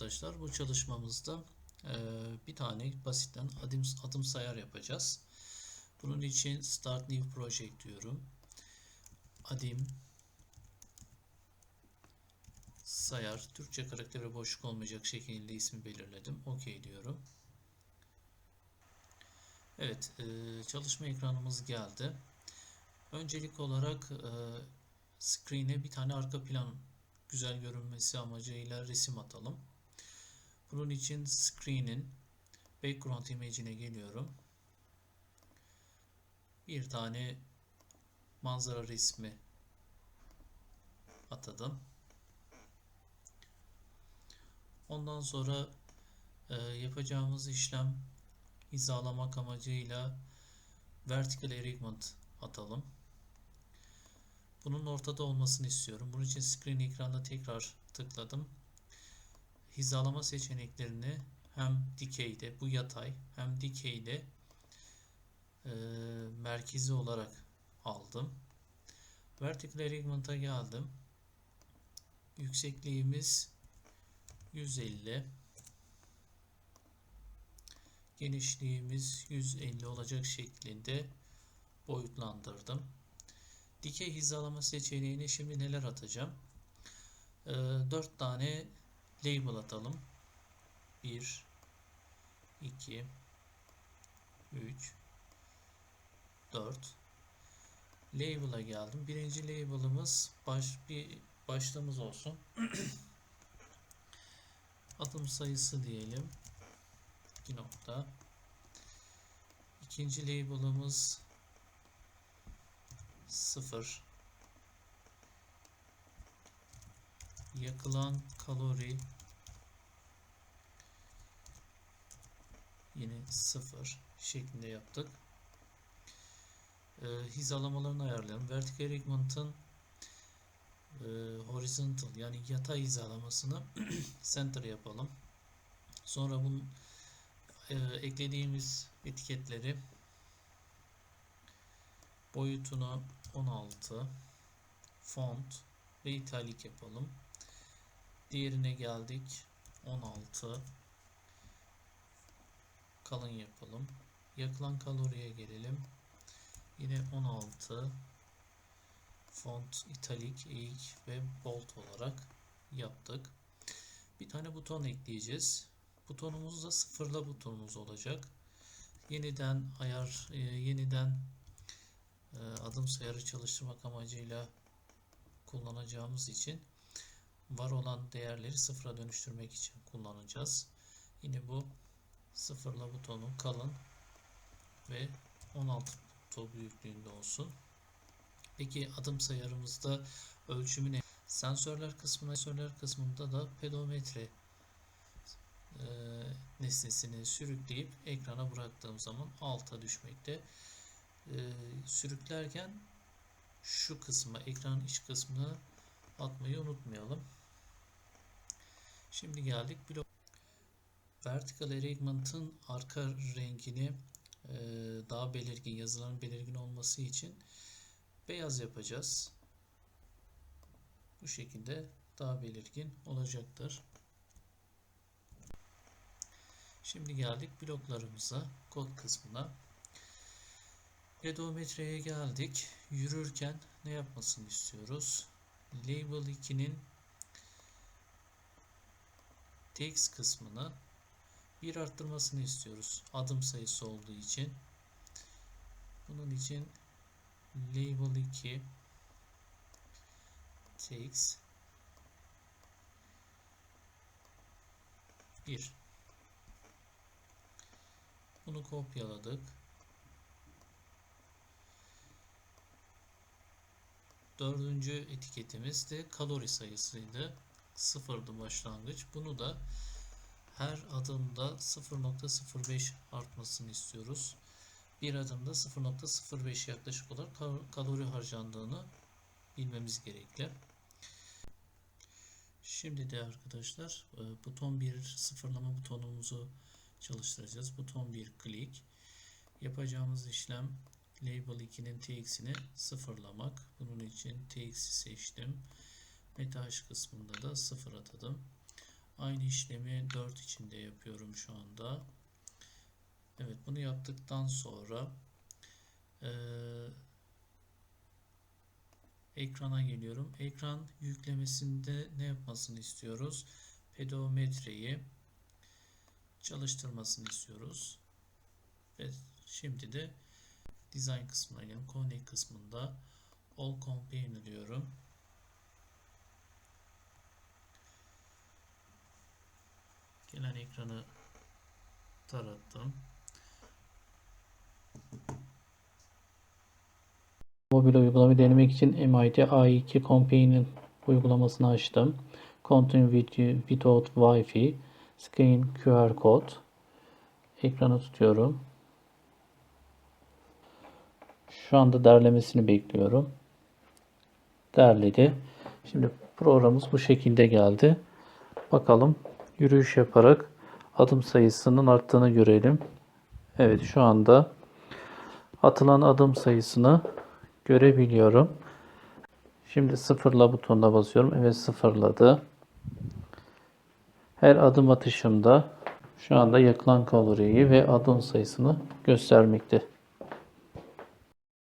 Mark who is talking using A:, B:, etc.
A: arkadaşlar bu çalışmamızda e, bir tane basitten adım, adım sayar yapacağız. Bunun için Start New Project diyorum. Adim sayar. Türkçe karakteri boşluk olmayacak şekilde ismi belirledim. OK diyorum. Evet, e, çalışma ekranımız geldi. Öncelik olarak e, screen'e bir tane arka plan güzel görünmesi amacıyla resim atalım. Bunun için screen'in background image'ine geliyorum. Bir tane manzara resmi atadım. Ondan sonra e, yapacağımız işlem hizalamak amacıyla vertical alignment atalım. Bunun ortada olmasını istiyorum. Bunun için screen ekranda tekrar tıkladım. Hizalama seçeneklerini hem dikeyde, bu yatay, hem dikeyde e, merkezi olarak aldım. Vertical alignment'a geldim. Yüksekliğimiz 150 genişliğimiz 150 olacak şeklinde boyutlandırdım. Dikey hizalama seçeneğine şimdi neler atacağım? Ee, 4 tane label atalım. 1 2 3 4 Label'a geldim. Birinci label'ımız baş bir başlığımız olsun. Adım sayısı diyelim. 2 nokta. İkinci label'ımız 0 yakılan kalori yine 0 şeklinde yaptık. Ee, hizalamalarını ayarlayalım. Vertical alignment'ın e, horizontal yani yatay hizalamasını center yapalım. Sonra bunun e, eklediğimiz etiketleri boyutunu 16 font ve italik yapalım. Diğerine geldik. 16 kalın yapalım. Yakılan kaloriye gelelim. Yine 16 font italik, eğik ve bold olarak yaptık. Bir tane buton ekleyeceğiz. Butonumuz da sıfırla butonumuz olacak. Yeniden ayar, e, yeniden e, adım sayarı çalıştırmak amacıyla kullanacağımız için var olan değerleri sıfıra dönüştürmek için kullanacağız. Yine bu sıfırla butonu kalın ve 16 buton büyüklüğünde olsun. Peki adım sayarımızda ölçümü ne? Sensörler kısmına, sensörler kısmında da pedometre e, nesnesini sürükleyip ekrana bıraktığım zaman alta düşmekte. E, sürüklerken şu kısmı, ekranın iç kısmını atmayı unutmayalım. Şimdi geldik blok. Vertical Alignment'ın arka rengini e, daha belirgin, yazıların belirgin olması için beyaz yapacağız. Bu şekilde daha belirgin olacaktır. Şimdi geldik bloklarımıza, kod kısmına. Pedometreye geldik. Yürürken ne yapmasını istiyoruz? Label 2'nin text kısmını bir arttırmasını istiyoruz. Adım sayısı olduğu için. Bunun için label 2 text 1 bunu kopyaladık. Dördüncü etiketimiz de kalori sayısıydı. Sıfırdı başlangıç. Bunu da her adımda 0.05 artmasını istiyoruz. Bir adımda 0.05 yaklaşık olarak kalori harcandığını bilmemiz gerekli. Şimdi de arkadaşlar e, buton bir sıfırlama butonumuzu çalıştıracağız. Buton bir klik. Yapacağımız işlem label 2'nin tx'ini sıfırlamak. Bunun için tx'i seçtim. Meta kısmında da sıfır atadım. Aynı işlemi 4 içinde yapıyorum şu anda. Evet bunu yaptıktan sonra eee, ekrana geliyorum. Ekran yüklemesinde ne yapmasını istiyoruz? Pedometreyi çalıştırmasını istiyoruz. Ve şimdi de design kısmına gelin. Connect kısmında All Campaign diyorum. Gelen ekranı tarattım.
B: Mobil uygulamayı denemek için MIT A2 Companion uygulamasını açtım. Continue with- without Wi-Fi, Screen QR Code. Ekranı tutuyorum. Şu anda derlemesini bekliyorum. Derledi. Şimdi programımız bu şekilde geldi. Bakalım yürüyüş yaparak adım sayısının arttığını görelim. Evet şu anda atılan adım sayısını görebiliyorum. Şimdi sıfırla butonuna basıyorum. Evet sıfırladı. Her adım atışımda şu anda yakılan kaloriyi ve adım sayısını göstermekte.